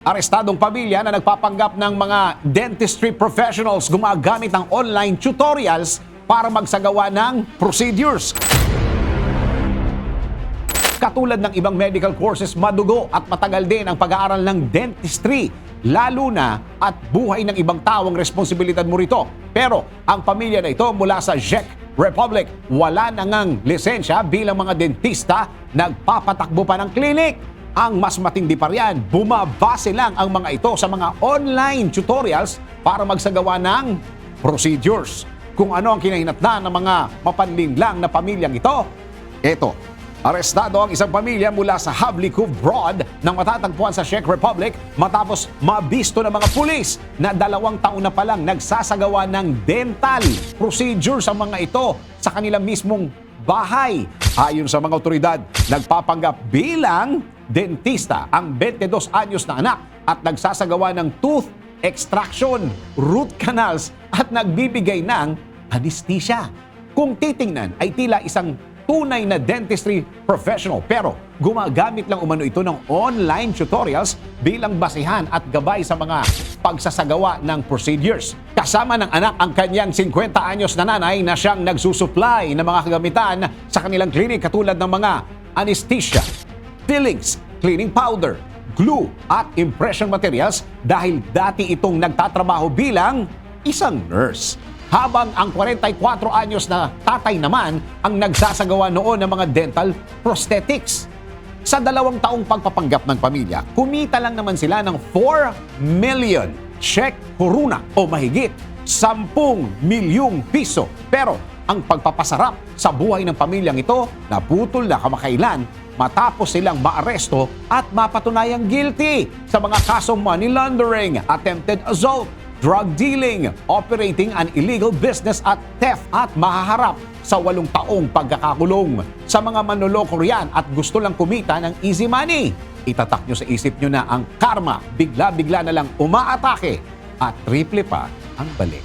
Arestadong pamilya na nagpapanggap ng mga dentistry professionals gumagamit ng online tutorials para magsagawa ng procedures. Katulad ng ibang medical courses, madugo at matagal din ang pag-aaral ng dentistry, lalo na at buhay ng ibang tao ang responsibilidad mo rito. Pero ang pamilya na ito mula sa Czech Republic, wala na ngang lisensya bilang mga dentista, nagpapatakbo pa ng klinik. Ang mas matindi pa riyan, bumabase lang ang mga ito sa mga online tutorials para magsagawa ng procedures. Kung ano ang kinahinatnan ng mga mapanlinlang na pamilyang ito, eto, arestado ang isang pamilya mula sa Havlikov Broad nang matatagpuan sa Czech Republic matapos mabisto ng mga pulis na dalawang taon na palang nagsasagawa ng dental procedure sa mga ito sa kanilang mismong bahay. Ayon sa mga otoridad, nagpapanggap bilang dentista ang 22 anyos na anak at nagsasagawa ng tooth extraction, root canals at nagbibigay ng anesthesia. Kung titingnan ay tila isang tunay na dentistry professional pero gumagamit lang umano ito ng online tutorials bilang basihan at gabay sa mga pagsasagawa ng procedures. Kasama ng anak ang kanyang 50 anyos na nanay na siyang nagsusupply ng mga kagamitan sa kanilang clinic katulad ng mga anesthesia, fillings, cleaning powder, glue at impression materials dahil dati itong nagtatrabaho bilang isang nurse. Habang ang 44 anyos na tatay naman ang nagsasagawa noon ng mga dental prosthetics. Sa dalawang taong pagpapanggap ng pamilya, kumita lang naman sila ng 4 million check kuruna o mahigit 10 milyong piso. Pero ang pagpapasarap sa buhay ng pamilyang ito naputol na kamakailan matapos silang maaresto at mapatunayang guilty sa mga kasong money laundering, attempted assault, drug dealing, operating an illegal business at theft at mahaharap sa walong taong pagkakakulong. Sa mga manloloko riyan at gusto lang kumita ng easy money, itatak nyo sa isip nyo na ang karma bigla-bigla na lang umaatake at triple pa ang balik.